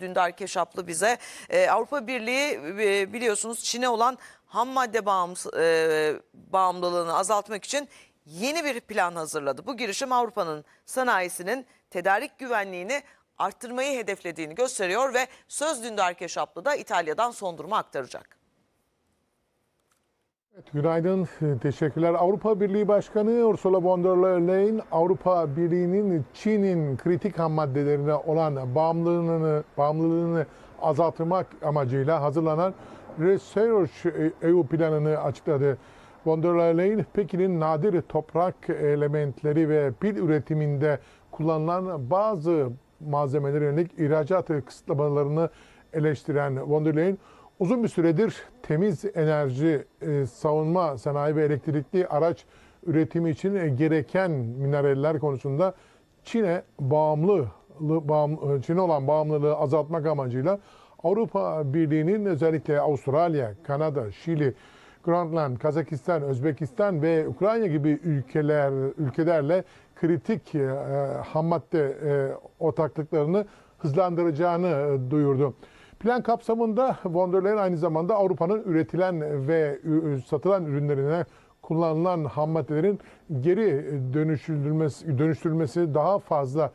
Dündar Keşaplı bize. Ee, Avrupa Birliği e, biliyorsunuz Çin'e olan ham madde e, bağımlılığını azaltmak için yeni bir plan hazırladı. Bu girişim Avrupa'nın sanayisinin tedarik güvenliğini arttırmayı hedeflediğini gösteriyor ve söz Dündar Keşaplı da İtalya'dan son durumu aktaracak. Evet, günaydın, teşekkürler. Avrupa Birliği Başkanı Ursula von der Leyen, Avrupa Birliği'nin Çin'in kritik ham maddelerine olan bağımlılığını, bağımlılığını azaltmak amacıyla hazırlanan Research EU planını açıkladı. Von der Leyen, Pekin'in nadir toprak elementleri ve pil üretiminde kullanılan bazı malzemelere yönelik ihracat kısıtlamalarını eleştiren von der Leyen, uzun bir süredir temiz enerji, e, savunma sanayi ve elektrikli araç üretimi için e, gereken mineraller konusunda Çin'e bağımlı bağım, e, Çin'e olan bağımlılığı azaltmak amacıyla Avrupa Birliği'nin özellikle Avustralya, Kanada, Şili, Grönland, Kazakistan, Özbekistan ve Ukrayna gibi ülkeler ülkelerle kritik e, ham madde e, ortaklıklarını hızlandıracağını e, duyurdu. Plan kapsamında von aynı zamanda Avrupa'nın üretilen ve satılan ürünlerine kullanılan ham maddelerin geri dönüştürülmesi, dönüştürülmesi daha fazla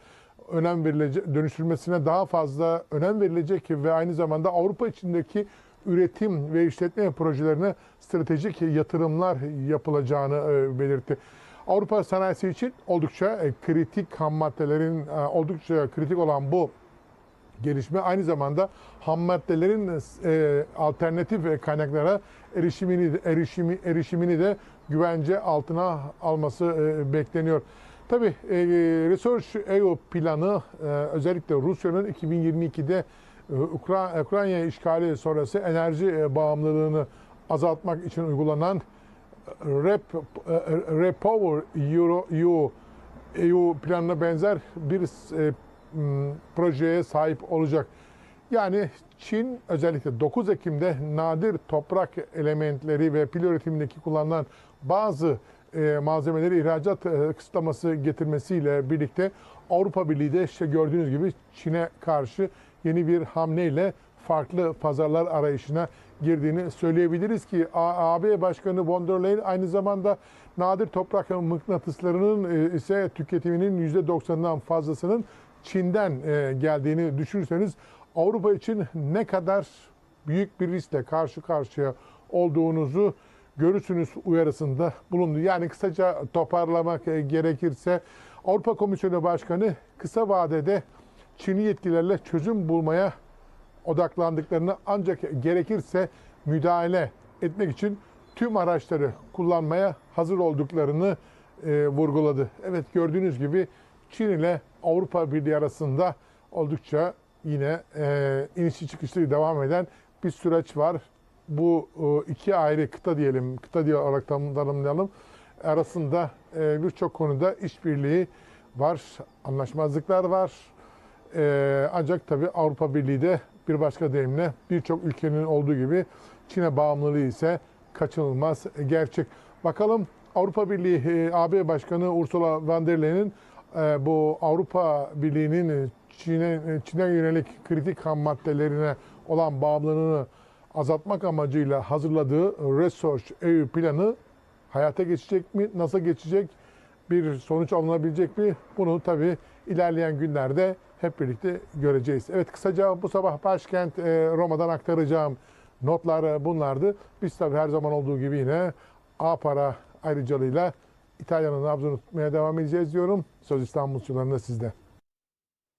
önem verilecek, dönüştürülmesine daha fazla önem verilecek ve aynı zamanda Avrupa içindeki üretim ve işletme projelerine stratejik yatırımlar yapılacağını e, belirtti. Avrupa sanayisi için oldukça e, kritik ham maddelerin e, oldukça kritik olan bu gelişme aynı zamanda ham maddelerin e, alternatif kaynaklara erişimini erişimi erişimini de güvence altına alması e, bekleniyor. Tabii e, Research EU planı e, özellikle Rusya'nın 2022'de e, Ukra- Ukrayna işgali sonrası enerji e, bağımlılığını azaltmak için uygulanan Rep, e, Repower Euro, EU, EU planına benzer bir e, projeye sahip olacak. Yani Çin özellikle 9 Ekim'de nadir toprak elementleri ve pil üretimindeki kullanılan bazı e, malzemeleri ihracat e, kısıtlaması getirmesiyle birlikte Avrupa Birliği de işte gördüğünüz gibi Çin'e karşı yeni bir hamleyle farklı pazarlar arayışına girdiğini söyleyebiliriz ki AB Başkanı von der Leyen aynı zamanda nadir toprak mıknatıslarının e, ise tüketiminin %90'dan fazlasının Çin'den e, geldiğini düşünürseniz Avrupa için ne kadar büyük bir riskle karşı karşıya olduğunuzu görürsünüz uyarısında bulundu. Yani kısaca toparlamak e, gerekirse Avrupa Komisyonu Başkanı kısa vadede Çin'i yetkililerle çözüm bulmaya odaklandıklarını ancak gerekirse müdahale etmek için tüm araçları kullanmaya hazır olduklarını e, vurguladı. Evet gördüğünüz gibi Çin ile Avrupa Birliği arasında oldukça yine e, inişli çıkışlı devam eden bir süreç var. Bu e, iki ayrı kıta diyelim, kıta diye olarak tanımlayalım. Arasında e, birçok konuda işbirliği var, anlaşmazlıklar var. Ee, ancak tabii Avrupa Birliği de bir başka deyimle birçok ülkenin olduğu gibi Çin'e bağımlılığı ise kaçınılmaz gerçek. Bakalım Avrupa Birliği e, AB Başkanı Ursula von der Leyen'in e, bu Avrupa Birliği'nin Çin'e Çin'e yönelik kritik ham maddelerine olan bağımlılığını azaltmak amacıyla hazırladığı Research EU planı hayata geçecek mi? Nasıl geçecek? Bir sonuç alınabilecek mi? Bunu tabii ilerleyen günlerde hep birlikte göreceğiz. Evet kısaca bu sabah başkent e, Roma'dan aktaracağım notlar e, bunlardı. Biz tabii her zaman olduğu gibi yine A para ayrıcalığıyla İtalya'nın nabzını tutmaya devam edeceğiz diyorum. Söz İstanbulçularında sizde.